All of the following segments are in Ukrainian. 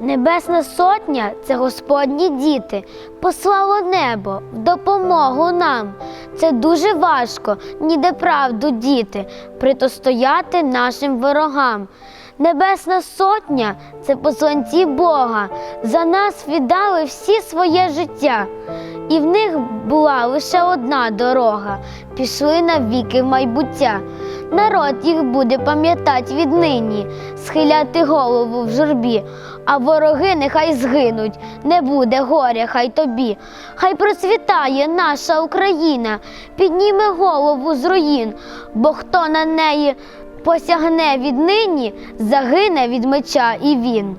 Небесна сотня це Господні діти, послало небо в допомогу нам. Це дуже важко, ніде правду діти, притостояти нашим ворогам. Небесна сотня це посланці Бога. За нас віддали всі своє життя, і в них була лише одна дорога. Пішли на віки в майбуття. Народ їх буде пам'ятати віднині, схиляти голову в журбі, а вороги нехай згинуть, не буде горя, хай тобі. Хай процвітає наша Україна, підніме голову з руїн, бо хто на неї посягне віднині, загине від меча і він.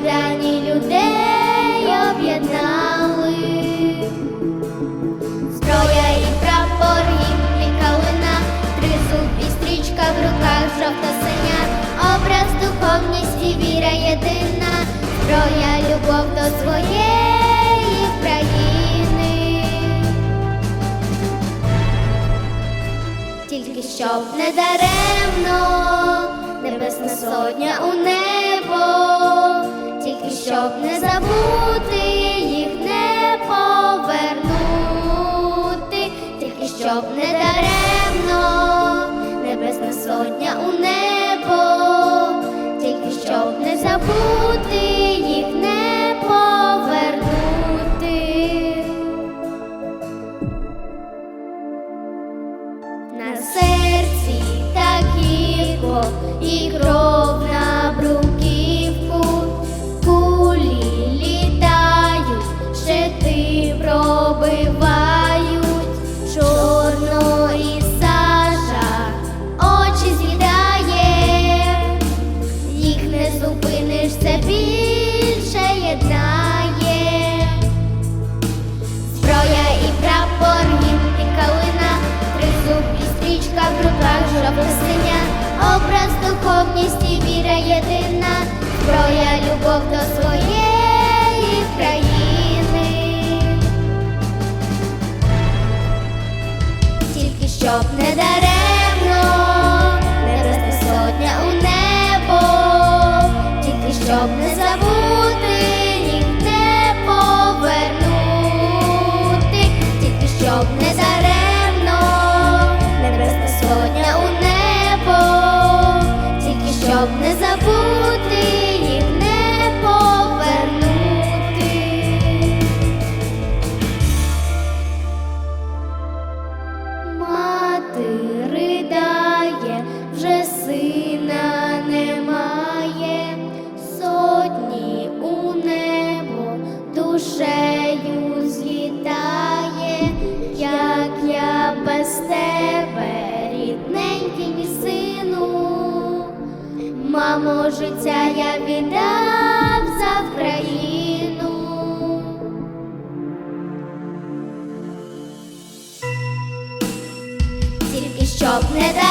Майдані людей об'єднали. Зброя і прапор, і калина, тризуб і стрічка в руках жовто-синя, образ духовність і віра єдина, зброя, любов до своєї країни. Тільки щоб не даремно, небесна сотня у тільки щоб не забути їх не повернути, тільки щоб не даремно, небесна сотня у небо, тільки щоб не забути їх не повернути. На серці так гірко і кров духовність і віра єдина, зброя, любов до своєї країни. Тільки щоб не даремно, мамо, життя я віддав за Україну. тільки щоб не даремно,